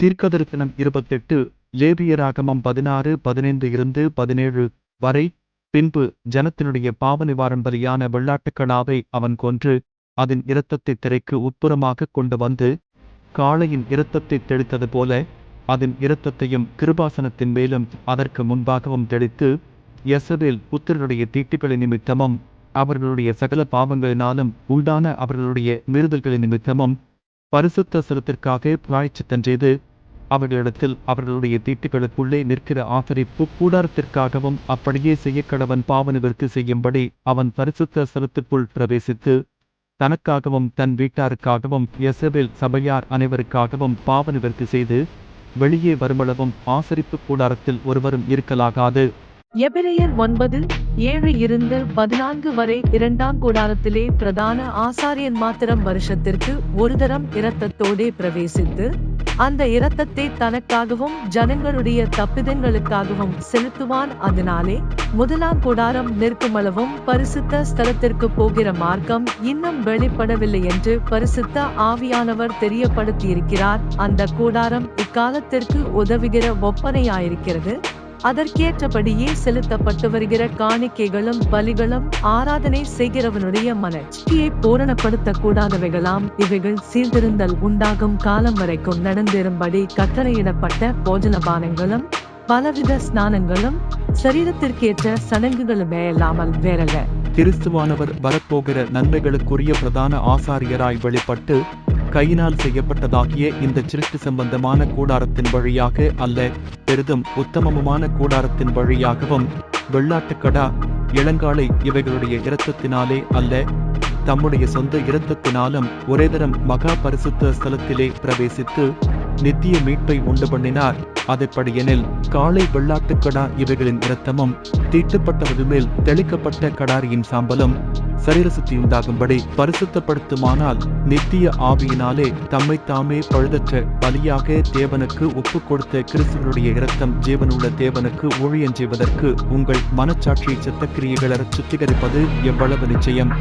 தீர்க்கதரிசனம் இருபத்தெட்டு லேபியராகமம் பதினாறு பதினைந்து இருந்து பதினேழு வரை. பின்பு ஜனத்தினுடைய பாவ நிவாரண பலியான வெள்ளாட்டுக்கடாவை அவன் கொன்று அதன் இரத்தத்தை திரைக்கு உட்புறமாக கொண்டு வந்து காளையின் இரத்தத்தை தெளித்தது போல அதன் இரத்தத்தையும் கிருபாசனத்தின் மேலும் அதற்கு முன்பாகவும் தெளித்து எசபேல் புத்திரனுடைய தீட்டுகளின் நிமித்தமும் அவர்களுடைய சகல பாவங்களினாலும் உண்டான அவர்களுடைய மீறுதல்களின் நிமித்தமும் பரிசுத்த சிரத்திற்காக பிராய்ச்சித்தன் செய்து அவர்களிடத்தில் அவர்களுடைய தீட்டுகளுக்குள்ளே நிற்கிற ஆசரிப்பு கூடாரத்திற்காகவும் அப்படியே செய்யக்கடவன் பாவனவிற்கு செய்யும்படி அவன் பரிசுத்த சிரத்திற்குள் பிரவேசித்து தனக்காகவும் தன் வீட்டாருக்காகவும் யெசபேல் சபையார் அனைவருக்காகவும் பாவனவிற்கு செய்து வெளியே வருமளவும் ஆசரிப்பு கூடாரத்தில் ஒருவரும் இருக்கலாகாது. எபிரேயர் ஒன்பது ஏழு இருந்து பதினான்கு வரை இரண்டாம் கூடாரத்திலே பிரதான ஆசாரியன் மாத்திரம் வருஷத்திற்கு ஒரு தரம் இரத்தத்தோடே பிரவேசித்து அந்த இரத்தத்தை தனக்காகவும் ஜனங்களுடைய தப்பிதங்களுக்காகவும் செலுத்துவான். அதனாலே முதலாம் கூடாரம் நிற்குமளவும் பரிசுத்த ஸ்தலத்திற்கு போகிற மார்க்கம் இன்னும் வெளிப்படவில்லை என்று பரிசுத்த ஆவியானவர் தெரியப்படுத்தியிருக்கிறார். அந்த கூடாரம் இக்காலத்திற்கு உதவுகிற ஒப்பனையாயிருக்கிறது. அதற்கேற்றபடியே செலுத்தப்பட்டு வருகிற காணிக்கைகளும் பலிகளும் ஆராதனை செய்கிறவனுடைய மனச்சியை பூரணப்படுத்த கூடாதவைகளாம் இவைகள் சீர்திருந்தல் உண்டாகும் காலம் வரைக்கும் நடந்திரும்படி கட்டளையிடப்பட்ட போஜனபானங்களும் பலவித ஸ்நானங்களும் சரீரத்திற்கேற்ற சடங்குகளுமே இல்லாமல் வேறல்ல. கிறிஸ்துவானவர் வரப்போகிற நன்மைகளுக்குரிய பிரதான ஆசாரியராய் வெளிப்பட்டு கையினால் செய்யப்பட்டதாகிய இந்த சிருஷ்டி சம்பந்தமான கூடாரத்தின் வழியாக அல்ல பெரிதும் உத்தமமுமான கூடாரத்தின் வழியாகவும் வெள்ளாட்டுக்கடா இளங்காலை இவைகளுடைய இரத்தத்தினாலே அல்ல தம்முடைய சொந்த இரத்தத்தினாலும் ஒரே தரம் மகா பரிசுத்த ஸ்தலத்திலே பிரவேசித்து நித்திய மீட்பை உண்டு பண்ணினார். அதைப்படியெனில் காளை வெள்ளாட்டுக்கடா இவைகளின் இரத்தமும் தீட்டுப்பட்டவது மேல் தெளிக்கப்பட்ட கடாரியின் சாம்பலும் சரீர சுத்தி உண்டாகும்படி பரிசுத்தப்படுத்துமானால் நித்திய ஆவியினாலே தம்மை தாமே பழுதற்ற பலியாக தேவனுக்கு ஒப்பு கொடுத்த கிறிஸ்துவனுடைய இரத்தம் ஜீவனுள்ள தேவனுக்கு ஊழியம் செய்வதற்கு உங்கள் மனச்சாட்சியை சத்தக்கிரியைகளறச் சுத்திகரிப்பது எவ்வளவு நிச்சயம்?